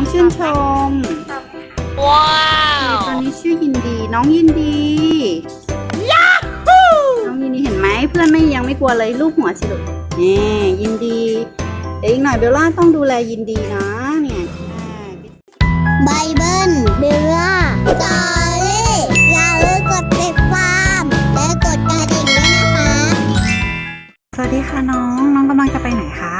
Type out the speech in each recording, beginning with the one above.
องชื่นชม ว้าตัวนี้ชื่อยินดี น้องยินดีน้องยินดีเห็นไหมเพื่อนไม่ยังไม่กลัวเลยลูกหัวสิลูกนี่ยินดี เดี๋ยวอีกหน่อยเบลล่าต้องดูแลยินดีนะเนี่ยอ่าไบเบิลเบลล่าจอรี่อย่าลืมกดติดตามและกดกระดิ่งด้วยนะคะ สวัสดีค่ะน้อง น้องกำลังจะไปไหนคะ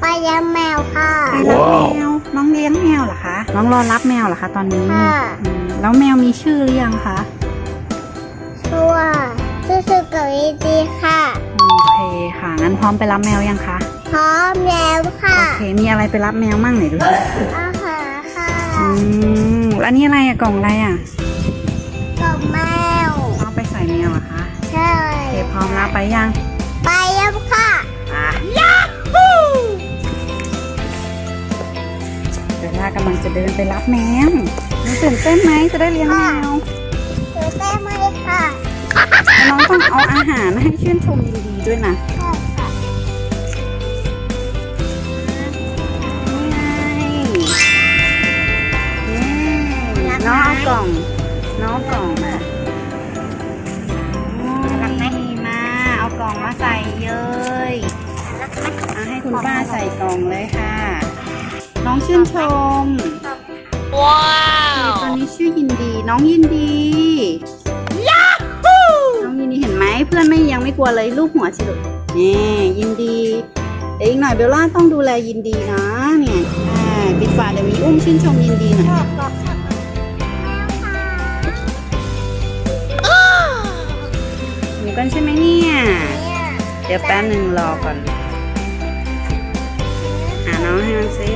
ไปเลี้ยงแมวค่ะ ไปรับแมว น้องเลี้ยงแมวเหรอคะ น้องรอรับแมวเหรอคะตอนนี้ค่ะ อืมแล้วแมวมีชื่อหรือยังคะชั่วชื่อสุกวิดีค่ะ โอเคค่ะ งั้นพร้อมไปรับแมวยังคะ พร้อมแล้วค่ะ โอเค มีอะไรไปรับแมวมั่งไหนดูสิอาหารค่ะอืมแล้วนี่อะไรอะกล่องอะไรอะกับแมวเอาไปใส่แมวเหรอคะ ใช่โอเคพร้อมแล้วไปยังากำลังจะเดินไปรับแมวน้องตื่นเต้นไหมจะได้เลี้ยงแมวถือเต้ไหมค่ะแล้วน้องต้องเอาอาหารให้ชื่นชมยินดีด้วยนะใช่ค่ะนี่ไงนี่น้องเอากล่อง น้องเอากล่องมารักไหมมา เอากล่องมาใส่เย้ยเอาให้คุณป้าใส่กล่องเลยค่ะ น้องชื่นชม ว้าตัวนี้ชื่อยินดี น้องยินดีน้องยินดีเห็นไหมเพื่อนไม่ยังไม่กลัวเลยลูกหัวสิลูกนี่ยินดีเดี๋ยวอีกหน่อยเบลล่าต้องดูแลยินดีนะเนี่ยอ่าปิดฝาเดี๋ยวมีอุ้มชื่นชมยินดีหน่อยแมวค่ะหิวกันใช่ไหมเนี่ยเนี่ย เดี๋ยวแป๊บหนึ่งรอก่อนอ่าน้องให้มันซื้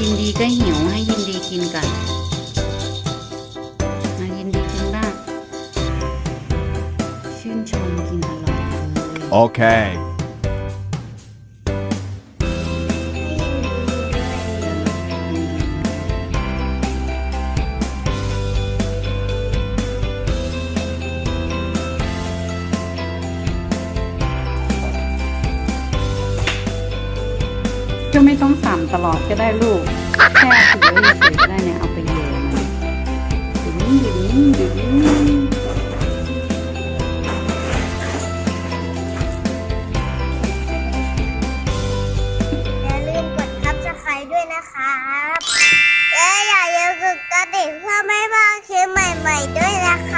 ยินดีก็หิวให้ยินดีกินก่อนมายินดีกินบ้างชื่นชมกินอร่อยเลย Okay. ไม่ต้องสั่มตลอดก็ได้ลูก แค่ถือไว้เฉยๆก็ได้เนี่ยเอาไปโยนดึงดึงดึงอย่าลืมกดทับสไครด้วยนะครับและอย่าลืมกดกระดิ่งเพื่อไม่พลาดคลิปใหม่ ๆ ด้วยนะค